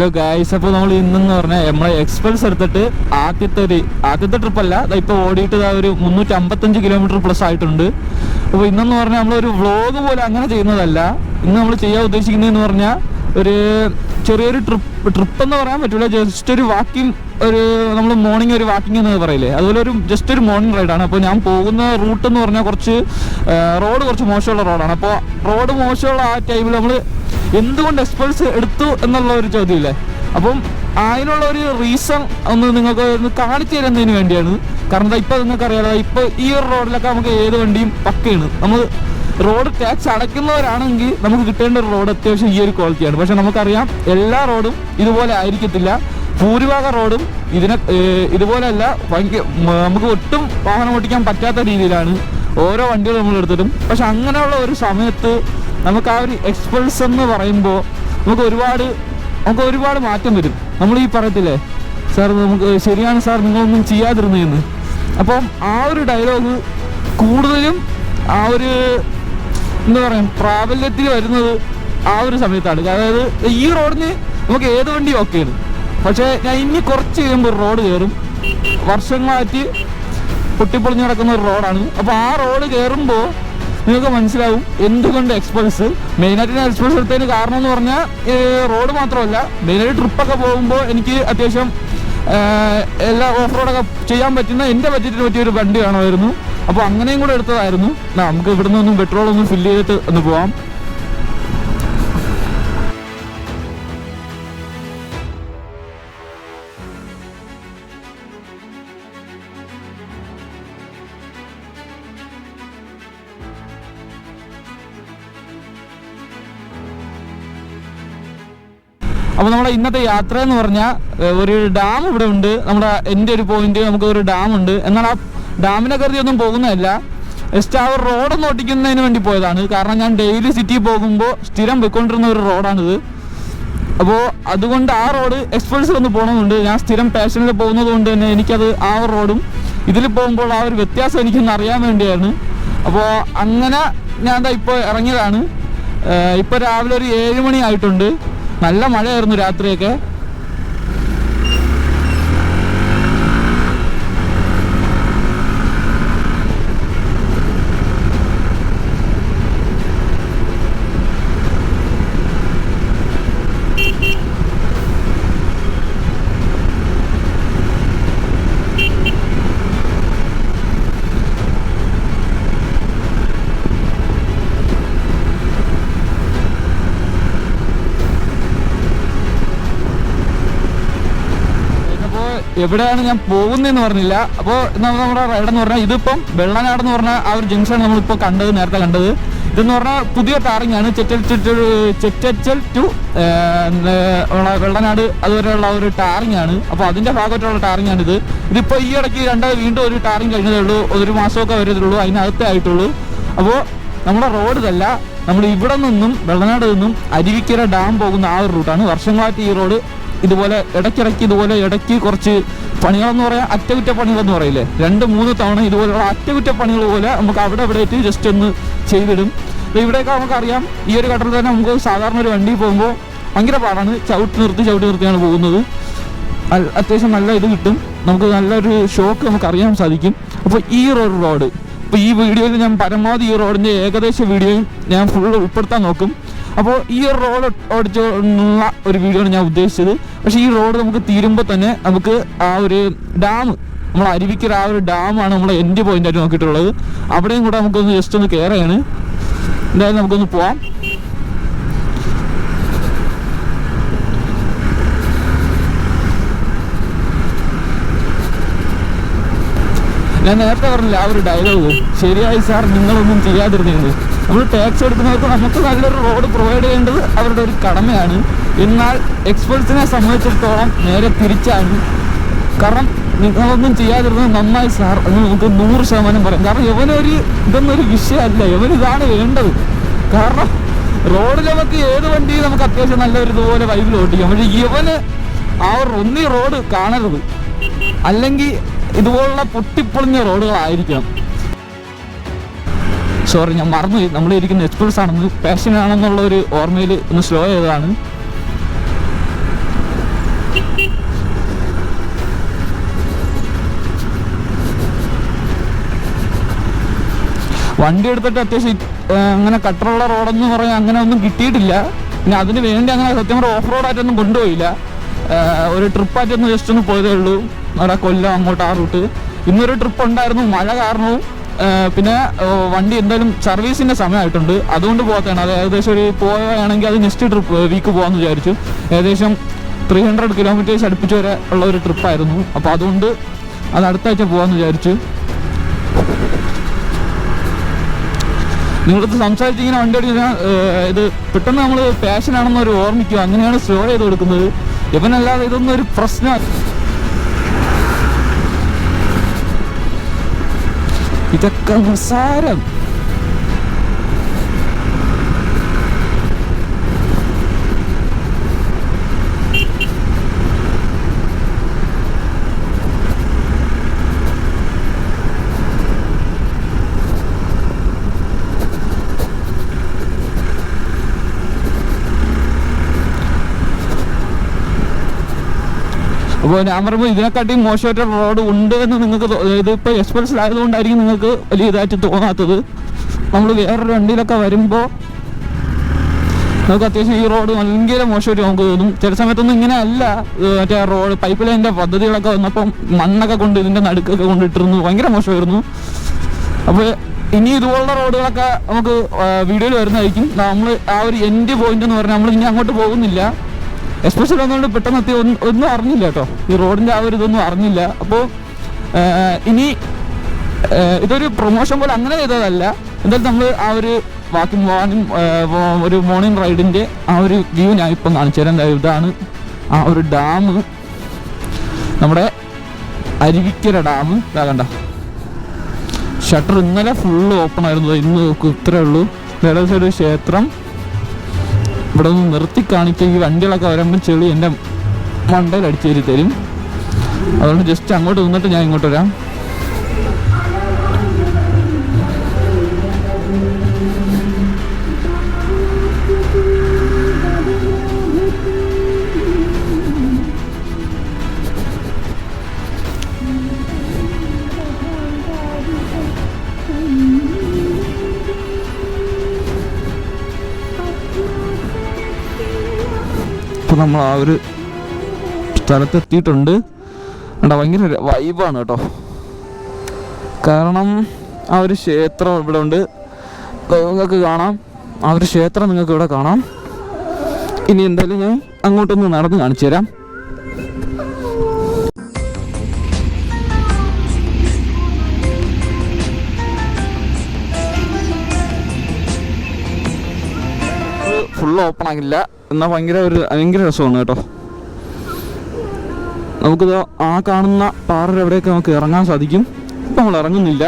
Hello guys അപ്പോൾ നമ്മൾ ഇന്നെന്ന് പറഞ്ഞാൽ നമ്മളെ എക്സ്പൾസ് എടുത്തിട്ട് ആദ്യത്തെ ഒരു ആദ്യത്തെ ട്രിപ്പ് അല്ല ദാ ഇപ്പോൾ ഓടിയിട്ട് ഒരു മുന്നൂറ്റി അമ്പത്തഞ്ച് കിലോമീറ്റർ പ്ലസ് ആയിട്ടുണ്ട്. അപ്പോൾ ഇന്നെന്ന് പറഞ്ഞാൽ നമ്മളൊരു വ്ളോഗ് പോലെ അങ്ങനെ ചെയ്യുന്നതല്ല. ഇന്ന് നമ്മൾ ചെയ്യാൻ ഉദ്ദേശിക്കുന്നതെന്ന് പറഞ്ഞാൽ ഒരു ചെറിയൊരു ട്രിപ്പ് ട്രിപ്പ് എന്ന് പറയാൻ പറ്റില്ല ജസ്റ്റ് ഒരു വാക്കിംഗ് ഒരു നമ്മൾ മോർണിംഗ് ഒരു വാക്കിംഗ് എന്ന് പറയില്ലേ? അതുപോലെ ഒരു ജസ്റ്റ് ഒരു മോർണിംഗ് റൈഡാണ് അപ്പോൾ ഞാൻ പോകുന്ന റൂട്ട് എന്ന് പറഞ്ഞാൽ കുറച്ച് റോഡ് കുറച്ച് മോശമുള്ള റോഡാണ് അപ്പോൾ റോഡ് മോശമുള്ള ആ ടൈമിൽ നമ്മൾ എന്തുകൊണ്ട് എക്സ്പൾസ് എടുത്തു എന്നുള്ള ഒരു ചോദ്യമില്ലേ? അപ്പം അതിനുള്ള ഒരു റീസൺ ഒന്ന് നിങ്ങൾക്ക് ഒന്ന് കാണിച്ചു തരുന്നതിന് വേണ്ടിയാണ്. കാരണം ഇപ്പൊ നിങ്ങൾക്ക് അറിയാലോ ഇപ്പൊ ഈ ഒരു റോഡിലൊക്കെ നമുക്ക് ഏത് വണ്ടിയും പക്കയാണ്. നമ്മൾ റോഡ് ടാക്സ് അടയ്ക്കുന്നവരാണെങ്കിൽ നമുക്ക് കിട്ടേണ്ട ഒരു റോഡ് അത്യാവശ്യം ഈ ഒരു ക്വാളിറ്റിയാണ് പക്ഷെ നമുക്കറിയാം എല്ലാ റോഡും ഇതുപോലെ ആയിരിക്കത്തില്ല. ഭൂരിഭാഗം റോഡും ഇതിനെ ഇതുപോലെ ഇതുപോലെയല്ല ഭയങ്കര നമുക്ക് ഒട്ടും വാഹനം ഓടിക്കാൻ പറ്റാത്ത രീതിയിലാണ് ഓരോ വണ്ടികൾ നമ്മൾ എടുത്തിട്ടും. പക്ഷെ അങ്ങനെയുള്ള ഒരു സമയത്ത് നമുക്ക് ആ ഒരു എക്സ്പൾസ് എന്ന് പറയുമ്പോൾ നമുക്ക് ഒരുപാട് നമുക്ക് ഒരുപാട് മാറ്റം വരും. നമ്മൾ ഈ പറയത്തില്ലേ സാർ നമുക്ക് ശരിയാണ് സാർ നിങ്ങളൊന്നും ചെയ്യാതിരുന്നതെന്ന് അപ്പം ആ ഒരു ഡയലോഗ് കൂടുതലും ആ ഒരു എന്താ പറയുക പ്രാബല്യത്തിൽ വരുന്നത് ആ ഒരു സമയത്താണ്. അതായത് ഈ റോഡിന് നമുക്ക് ഏത് വണ്ടി ഓക്കെയാണ് പക്ഷേ ഞാൻ ഇനി കുറച്ച് കഴിയുമ്പോൾ റോഡ് കയറും. വർഷങ്ങളായിട്ട് പൊട്ടിപ്പൊളിഞ്ഞ് കിടക്കുന്ന ഒരു റോഡാണ്. അപ്പോൾ ആ റോഡ് കയറുമ്പോൾ നിങ്ങൾക്ക് മനസ്സിലാവും എന്തുകൊണ്ട് എക്സ്പ്രസ് മെയിനായിട്ട് ഞാൻ എക്സ്പ്രസ് എടുത്തതിന് കാരണം എന്ന് പറഞ്ഞാൽ റോഡ് മാത്രമല്ല. മെയിനായിട്ട് ട്രിപ്പൊക്കെ പോകുമ്പോൾ എനിക്ക് അത്യാവശ്യം എല്ലാ ഓഫ് റോഡൊക്കെ ചെയ്യാൻ പറ്റുന്ന എന്റെ ബഡ്ജറ്റിന് പറ്റിയ ഒരു വണ്ടി വേണമായിരുന്നു. അപ്പോൾ അങ്ങനെയും കൂടെ എടുത്തതായിരുന്നു. നമുക്ക് ഇവിടുന്ന് ഒന്നും പെട്രോൾ ഒന്നും ഫില്ല് ചെയ്തിട്ട് ഒന്ന് പോവാം. അപ്പോൾ നമ്മുടെ ഇന്നത്തെ യാത്ര എന്ന് പറഞ്ഞാൽ ഒരു ഡാം ഇവിടെ ഉണ്ട്. നമ്മുടെ എന്റെ ഒരു പോയിന്റ് നമുക്ക് ഒരു ഡാം ഉണ്ട്. എന്നാൽ ആ ഡാമിനെ കരുതി ഒന്നും പോകുന്നതല്ല. ജസ്റ്റ് ആ ഒരു ഓട്ടിക്കുന്നതിന് വേണ്ടി പോയതാണ്. കാരണം ഞാൻ ഡെയിലി സിറ്റി പോകുമ്പോൾ സ്ഥിരം പോയിക്കൊണ്ടിരുന്ന ഒരു റോഡാണിത് അപ്പോൾ അതുകൊണ്ട് ആ റോഡ് എക്സ്പ്രസിൽ ഒന്ന് പോകണമെന്നുണ്ട് ഞാൻ സ്ഥിരം പാഷനിൽ പോകുന്നത് കൊണ്ട് തന്നെ എനിക്കത് ആ റോഡും ഇതിൽ പോകുമ്പോൾ ആ ഒരു വ്യത്യാസം എനിക്കൊന്ന് അറിയാൻ വേണ്ടിയാണ്. അപ്പോൾ അങ്ങനെ ഞാൻ ഇപ്പോൾ ഇറങ്ങിയതാണ്. ഇപ്പോൾ രാവിലെ ഒരു ഏഴ് മണി ആയിട്ടുണ്ട്. നല്ല മഴയായിരുന്നു രാത്രിയൊക്കെ അപ്പോൾ എവിടെയാണ് ഞാൻ പോകുന്നതെന്ന് പറഞ്ഞില്ല. അപ്പോൾ നമ്മുടെ റൈഡ് എന്ന് പറഞ്ഞാൽ ഇതിപ്പം വെള്ളനാട് എന്ന് പറഞ്ഞ ആ ഒരു ജംഗ്ഷൻ നമ്മളിപ്പോൾ കണ്ടത് നേരത്തെ കണ്ടത്. ഇതെന്ന് പറഞ്ഞാൽ പുതിയ ടാറിംഗ് ആണ്. ചെറ്റൽ ചെറ്റച്ചൽ ടു വെള്ളനാട് അതുവരെയുള്ള ഒരു ടാറിംഗ് ആണ്. അപ്പോൾ അതിന്റെ ഭാഗമായിട്ടുള്ള ടാറിംഗ് ആണ് ഇത് ഇതിപ്പോൾ ഈ ഇടയ്ക്ക് രണ്ട് വീണ്ടും ഒരു ടാറിങ് കഴിഞ്ഞതേ ഉള്ളൂ. ഒരു മാസമൊക്കെ വരുന്നുള്ളൂ അതിനകത്തേ ആയിട്ടുള്ളൂ. അപ്പോൾ നമ്മുടെ റോഡ് ഇതല്ല. നമ്മൾ ഇവിടെ നിന്നും വെള്ളനാട് നിന്നും അരുവിക്കര ഡാം പോകുന്ന ആ ഒരു റൂട്ടാണ് വർഷങ്ങളായിട്ട് ഈ റോഡ് ഇതുപോലെ ഇടയ്ക്കിടയ്ക്ക് ഇതുപോലെ ഇടയ്ക്ക് കുറച്ച് പണികളെന്ന് പറയാൻ അറ്റകുറ്റപ്പണികളെന്ന് പറയില്ലേ? രണ്ട് മൂന്ന് തവണ ഇതുപോലെയുള്ള അറ്റകുറ്റപ്പണികൾ പോലെ നമുക്ക് അവിടെ ഇവിടെ ആയിട്ട് ജസ്റ്റ് ഒന്ന് ചെയ്തിടും. ഇവിടെയൊക്കെ നമുക്കറിയാം ഈ ഒരു ഘട്ടത്തിൽ തന്നെ നമുക്ക് സാധാരണ ഒരു വണ്ടി പോകുമ്പോൾ ഭയങ്കര പാടാണ്. ചവിട്ടി നിർത്തി ചവിട്ടി നിർത്തിയാണ് പോകുന്നത്. അത്യാവശ്യം നല്ല ഇത് കിട്ടും. നമുക്ക് നല്ലൊരു ഷോക്ക് നമുക്ക് അറിയാൻ സാധിക്കും. അപ്പോൾ ഈ റോഡ് റോഡ് അപ്പോൾ ഈ വീഡിയോയിൽ ഞാൻ പരമാവധി ഈ റോഡിന്റെ ഏകദേശ വീഡിയോയും ഞാൻ ഫുൾ ഉൾപ്പെടുത്താൻ നോക്കും. അപ്പോൾ ഈ ഒരു റോഡ് ഓടിച്ചുള്ള ഒരു വീഡിയോ ആണ് ഞാൻ ഉദ്ദേശിച്ചത്. പക്ഷേ ഈ റോഡ് നമുക്ക് തീരുമ്പോൾ തന്നെ നമുക്ക് ആ ഒരു ഡാം നമ്മൾ അരുവിക്കര ആ ഒരു ഡാമാണ് നമ്മൾ എൻഡ് പോയിന്റ് ആയിട്ട് നോക്കിയിട്ടുള്ളത്. അവിടെയും കൂടെ നമുക്കൊന്ന് ജസ്റ്റ് ഒന്ന് കയറുകയാണ് എന്തായാലും നമുക്കൊന്ന് പോവാം. ഞാൻ നേരത്തെ പറഞ്ഞില്ല ആ ഒരു ഡയലോഗ് ശരിയായി സാർ നിങ്ങളൊന്നും ചെയ്യാതിരുന്നത് നമ്മൾ ടാക്സ് എടുക്കുന്നവർക്ക് നമുക്ക് നല്ലൊരു റോഡ് പ്രൊവൈഡ് ചെയ്യേണ്ടത് അവരുടെ ഒരു കടമയാണ്. എന്നാൽ എക്സ്പേർട്സിനെ സംബന്ധിച്ചിടത്തോളം നേരെ തിരിച്ചാണ്. കാരണം നിങ്ങളൊന്നും ചെയ്യാതിരുന്നത് നന്നായി സാർ എന്ന് നമുക്ക് നൂറ് ശതമാനം പറയാം. കാരണം ഇവനൊരു ഇതൊന്നൊരു വിഷയമല്ല. ഇവൻ വേണ്ടത്. കാരണം റോഡിൽ നമുക്ക് ഏത് വണ്ടിയും നമുക്ക് അത്യാവശ്യം നല്ലൊരു ഇതുപോലെ വൈബിൽ ഓട്ടിക്കാം പക്ഷെ ഇവന് ആ ഒന്നീ റോഡ് കാണരുത്. അല്ലെങ്കിൽ ഇതുപോലുള്ള പൊട്ടിപ്പൊളിഞ്ഞ റോഡുകളായിരിക്കണം. സോറി ഞാൻ മറന്നു നമ്മളിരിക്കുന്ന എക്സ്പ്രസ് ആണെന്ന് പാഷനാണെന്നുള്ള ഒരു ഓർമ്മയിൽ ഒന്ന് സ്ലോ ചെയ്തതാണ് വണ്ടി എടുത്തിട്ട് അത്യാവശ്യം അങ്ങനെ കട്ടറുള്ള റോഡെന്ന് പറഞ്ഞാൽ അങ്ങനെ ഒന്നും കിട്ടിയിട്ടില്ല. പിന്നെ അതിന് വേണ്ടി അങ്ങനെ സത്യം പറഞ്ഞാൽ ഓഫ് റോഡായിട്ടൊന്നും കൊണ്ടുപോയില്ല. ഒരു ട്രിപ്പായിട്ടൊന്നും ജസ്റ്റ് ഒന്ന് പോയതേ ഉള്ളൂ. അവിടെ കൊല്ലം അങ്ങോട്ട് ആ റൂട്ട്. ഇന്നൊരു ട്രിപ്പ് ഉണ്ടായിരുന്നു മഴ കാരണവും. പിന്നെ വണ്ടി എന്തായാലും സർവീസിന്റെ സമയമായിട്ടുണ്ട്. അതുകൊണ്ട് പോകത്താണ് അത് ഏകദേശം ഒരു പോവുകയാണെങ്കിൽ അത് നെക്സ്റ്റ് ട്രിപ്പ് വീക്ക് പോകാമെന്ന് വിചാരിച്ചു. ഏകദേശം ത്രീ ഹൺഡ്രഡ് കിലോമീറ്റേഴ്സ് അടുപ്പിച്ച് വരെ ഉള്ള ഒരു ട്രിപ്പായിരുന്നു അപ്പോൾ അതുകൊണ്ട് അത് അടുത്ത ആഴ്ച പോകാമെന്ന് വിചാരിച്ചു. നിങ്ങളടുത്ത് സംസാരിച്ച് ഇങ്ങനെ വണ്ടി ഓടിക്കുന്ന ഇത് പെട്ടെന്ന് നമ്മൾ പാഷനാണെന്ന് ഒരു ഓർമ്മിക്കും അങ്ങനെയാണ് സ്ലോ ചെയ്ത് കൊടുക്കുന്നത്. ഇവനല്ലാതെ ഇതൊന്നും ഒരു Bir dakika hasarım. അപ്പോൾ ഞാൻ പറയുമ്പോൾ ഇതിനെക്കാട്ടിയും മോശമായിട്ട് റോഡ് ഉണ്ട് എന്ന് നിങ്ങൾക്ക് എക്സ്പെൻസ് ആയതുകൊണ്ടായിരിക്കും നിങ്ങൾക്ക് വലിയ ഇതായിട്ട് തോന്നാത്തത്. നമ്മൾ വേറൊരു വണ്ടിയിലൊക്കെ വരുമ്പോൾ നമുക്ക് അത്യാവശ്യം ഈ റോഡ് ഭയങ്കര മോശമായിട്ട് നമുക്ക് തോന്നും. ചില സമയത്തൊന്നും ഇങ്ങനെ അല്ല. മറ്റേ റോഡ് പൈപ്പ് ലൈനിന്റെ പദ്ധതികളൊക്കെ വന്നപ്പം മണ്ണൊക്കെ കൊണ്ട് ഇതിന്റെ നടുക്കൊക്കെ കൊണ്ടിട്ടിരുന്നു. ഭയങ്കര മോശമായിരുന്നു. അപ്പോൾ ഇനി ഇതുപോലുള്ള റോഡുകളൊക്കെ നമുക്ക് വീഡിയോയിൽ വരുന്നതായിരിക്കും. നമ്മൾ ആ ഒരു എൻഡ് പോയിന്റ് എന്ന് പറഞ്ഞാൽ നമ്മൾ ഇനി അങ്ങോട്ട് പോകുന്നില്ല. എസ്പെഷ്യലി ഒന്നുകൊണ്ട് പെട്ടെന്ന് എത്തി. ഒന്നും അറിഞ്ഞില്ല കേട്ടോ. ഈ റോഡിന്റെ ആ ഒരു ഇതൊന്നും അറിഞ്ഞില്ല. അപ്പോൾ ഇനി ഇതൊരു പ്രൊമോഷൻ പോലെ അങ്ങനെ ചെയ്തതല്ല. എന്തായാലും നമ്മൾ ആ ഒരു വാക്കിംഗ് മോർണിംഗ് ഒരു മോർണിംഗ് റൈഡിന്റെ ആ ഒരു വ്യൂ ഞാൻ ഇപ്പം കാണിച്ചു തരാം. ഇതാണ് ആ ഒരു ഡാം. നമ്മുടെ അരുവിക്കര ഡാം. ഇതാ കണ്ട. ഷട്ടർ ഇന്നലെ ഫുള്ള് ഓപ്പൺ ആയിരുന്നു. ഇന്ന് ഇത്രേ ഉള്ളൂ. ഏകദേശം ഒരു ക്ഷേത്രം. ഇവിടെ നിന്ന് നിർത്തി കാണിക്കുക ഈ വണ്ടികളൊക്കെ വരുമ്പോൾ ചെളി എന്റെ മണ്ടയിൽ അടിച്ചു തരി. തരും അതുകൊണ്ട് ജസ്റ്റ് അങ്ങോട്ട് നിന്നിട്ട് ഞാൻ ഇങ്ങോട്ട് വരാം. ഇപ്പം നമ്മൾ ആ ഒരു സ്ഥലത്തെത്തിയിട്ടുണ്ട്. കണ്ടോ ഭയങ്കര വൈബാണ് കേട്ടോ. കാരണം ആ ഒരു ക്ഷേത്രം ഇവിടെ ഉണ്ട്. നിങ്ങൾക്ക് കാണാം. ആ ഒരു ക്ഷേത്രം നിങ്ങൾക്ക് ഇവിടെ കാണാം. ഇനി എന്തായാലും ഞാൻ അങ്ങോട്ടൊന്ന് നടന്ന് കാണിച്ചു തരാം ഫുൾ ഓപ്പൺ ആകില്ല. എന്നാൽ ഭയങ്കര ഒരു ഭയങ്കര രസമാണ് കേട്ടോ. നമുക്കിത് ആ കാണുന്ന പാറയുടെ എവിടെയൊക്കെ നമുക്ക് ഇറങ്ങാൻ സാധിക്കും. ഇപ്പം നമ്മൾ ഇറങ്ങുന്നില്ല.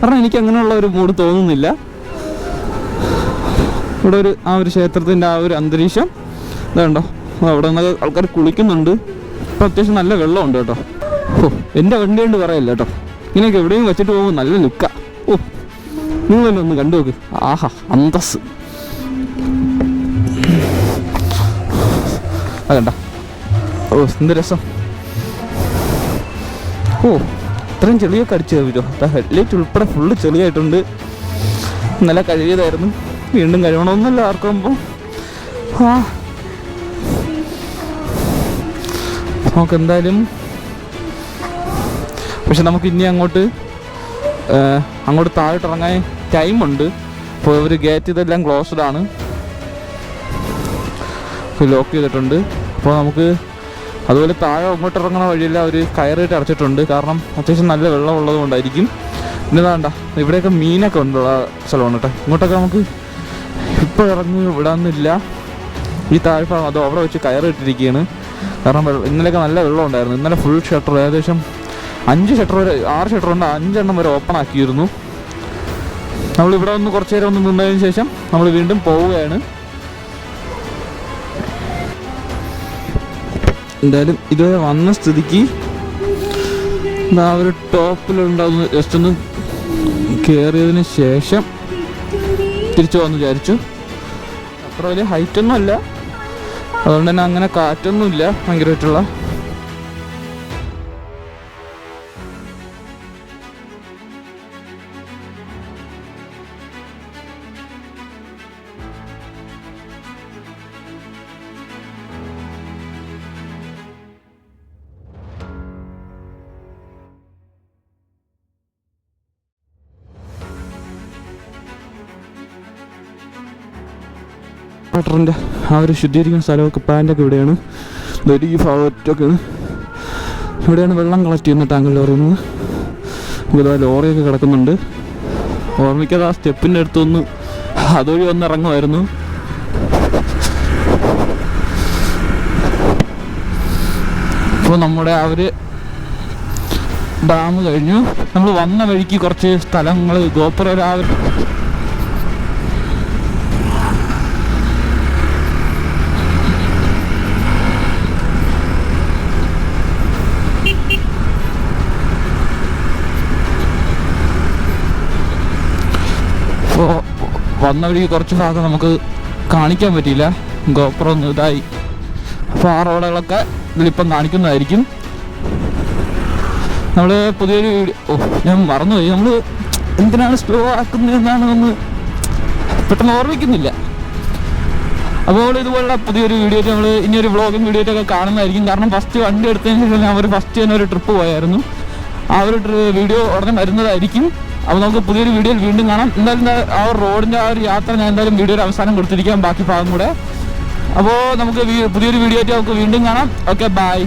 കാരണം എനിക്ക് അങ്ങനെയുള്ള ഒരു മൂഡ് തോന്നുന്നില്ല. ഇവിടെ ഒരു ആ ഒരു ക്ഷേത്രത്തിന്റെ ആ ഒരു അന്തരീക്ഷം. ഇതുണ്ടോ അവിടെ നിന്നൊക്കെ ആൾക്കാർ കുളിക്കുന്നുണ്ട്. ഇപ്പം അത്യാവശ്യം നല്ല വെള്ളമുണ്ട് കേട്ടോ. ഓ എന്റെ വണ്ടി കൊണ്ട് പറയല്ല കേട്ടോ. ഇങ്ങനെയൊക്കെ എവിടെയും വെച്ചിട്ട് പോകുമ്പോൾ നല്ല ലുക്ക. ഓ തന്നെ ഒന്ന് കണ്ടു നോക്ക് ആഹാ അന്തസ് അതണ്ട ഓ എന്ത് രസം. ഓ ഇത്രയും ചെളിയൊക്കെ അടിച്ചു പറ്റുമോ ഹെഡ്ലൈറ്റ് ഉൾപ്പെടെ ഫുള്ള് ചെളിയായിട്ടുണ്ട്. നല്ല കഴുകിയതായിരുന്നു. വീണ്ടും കഴുകണമെന്നല്ല ആർക്കുമ്പോൾ ആ. നമുക്ക് എന്തായാലും പക്ഷെ നമുക്ക് ഇനി അങ്ങോട്ട് അങ്ങോട്ട് താഴോട്ട് ഇറങ്ങാൻ ടൈമുണ്ട് അപ്പോൾ ഒരു ഗേറ്റ് ഇതെല്ലാം ക്ലോസ്ഡ് ആണ്. ലോക്ക് ചെയ്തിട്ടുണ്ട്. അപ്പോൾ നമുക്ക് അതുപോലെ താഴെ അങ്ങോട്ട് ഇറങ്ങുന്ന വഴിയില്ല അവർ കയറിയിട്ട് അടച്ചിട്ടുണ്ട്. കാരണം അത്യാവശ്യം നല്ല വെള്ളം ഉള്ളത് കൊണ്ടായിരിക്കും. പിന്നെ വേണ്ട ഇവിടെയൊക്കെ മീനൊക്കെ ഉണ്ടുള്ള സ്ഥലമാണ് കേട്ടോ. ഇങ്ങോട്ടൊക്കെ നമുക്ക് ഇപ്പോൾ ഇറങ്ങി വിടാമെന്നില്ല ഈ താഴ്ഭാഗം അത് അവിടെ വെച്ച് കയറിയിട്ടിരിക്കുകയാണ്. കാരണം ഇന്നലെയൊക്കെ നല്ല വെള്ളം ഉണ്ടായിരുന്നു. ഇന്നലെ ഫുൾ ഷട്ടർ ഏകദേശം അഞ്ച് ഷട്ടർ വരെ ആറ് ഷട്ടർ ഉണ്ട് അഞ്ചെണ്ണം വരെ ഓപ്പൺ ആക്കിയിരുന്നു. നമ്മൾ ഇവിടെ ഒന്ന് കുറച്ച് നേരം ഒന്ന് നിന്നതിന് ശേഷം നമ്മൾ വീണ്ടും പോവുകയാണ്. എന്തായാലും ഇതുവരെ വന്ന സ്ഥിതിക്ക് ആ ഒരു ടോപ്പിലുണ്ടാവുന്ന ജസ്റ്റ് ഒന്ന് കയറിയതിന് ശേഷം തിരിച്ചു വന്ന് വിചാരിച്ചു. അത്ര വലിയ ഹൈറ്റൊന്നും അല്ല. അതുകൊണ്ട് തന്നെ അങ്ങനെ കാറ്റൊന്നുമില്ല ഭയങ്കരമായിട്ടുള്ള. വാട്ടറിന്റെ ആ ഒരു ശുദ്ധീകരിക്കുന്ന സ്ഥലമൊക്കെ പ്ലാന്റൊക്കെ ഇവിടെയാണ്. ഇതൊരു ഈ ഭാഗത്തൊക്കെ ഇവിടെയാണ് വെള്ളം കളക്ട് ചെയ്യുന്ന ടാങ്കിൽ പറയുന്നത്. ഇവിടെ ലോറിയൊക്കെ കിടക്കുന്നുണ്ട്. ഓർമ്മിക്കാതെ ആ സ്റ്റെപ്പിന്റെ അടുത്തൊന്ന് അതുവഴി ഒന്ന് ഇറങ്ങുമായിരുന്നു. ഇപ്പോൾ നമ്മുടെ ആ ഒരു ഡാം കഴിഞ്ഞു. നമ്മൾ വന്ന വഴിക്ക് കുറച്ച് സ്ഥലങ്ങൾ ഗോപുരം രാവിലെ ഇപ്പോൾ വന്ന വഴി കുറച്ച് ഭാഗം നമുക്ക് കാണിക്കാൻ പറ്റിയില്ല. ഗോപ്രോ ഒന്ന് ഇതായി. അപ്പോൾ ആ റോഡുകളൊക്കെ ഇതിലിപ്പം കാണിക്കുന്നതായിരിക്കും. നമ്മൾ പുതിയൊരു വീഡിയോ ഞാൻ മറന്നുപോയി. നമ്മൾ എന്തിനാണ് സ്ലോ ആക്കുന്നതെന്നാണ് നമ്മൾ പെട്ടെന്ന് ഓർമ്മിക്കുന്നില്ല. അപ്പോൾ ഇതുപോലുള്ള പുതിയൊരു വീഡിയോ നമ്മൾ ഇനിയൊരു വ്ളോഗും വീഡിയോ ഒക്കെ കാണുന്നതായിരിക്കും. കാരണം ഫസ്റ്റ് വണ്ടി എടുത്തതിന് ശേഷം അവർ ഫസ്റ്റ് തന്നെ ഒരു ട്രിപ്പ് പോയായിരുന്നു. ആ ഒരു വീഡിയോ ഉടനെ വരുന്നതായിരിക്കും. അപ്പോൾ നമുക്ക് പുതിയൊരു വീഡിയോയിൽ വീണ്ടും കാണാം. എന്തായാലും ആ റോഡിന്റെ ആ ഒരു യാത്ര ഞാൻ എന്തായാലും വീഡിയോയുടെ അവസാനം കൊടുത്തിരിക്കാം ബാക്കി ഭാഗം കൂടെ. അപ്പോൾ നമുക്ക് പുതിയൊരു വീഡിയോ ആയിട്ട് നമുക്ക് വീണ്ടും കാണാം. Okay bye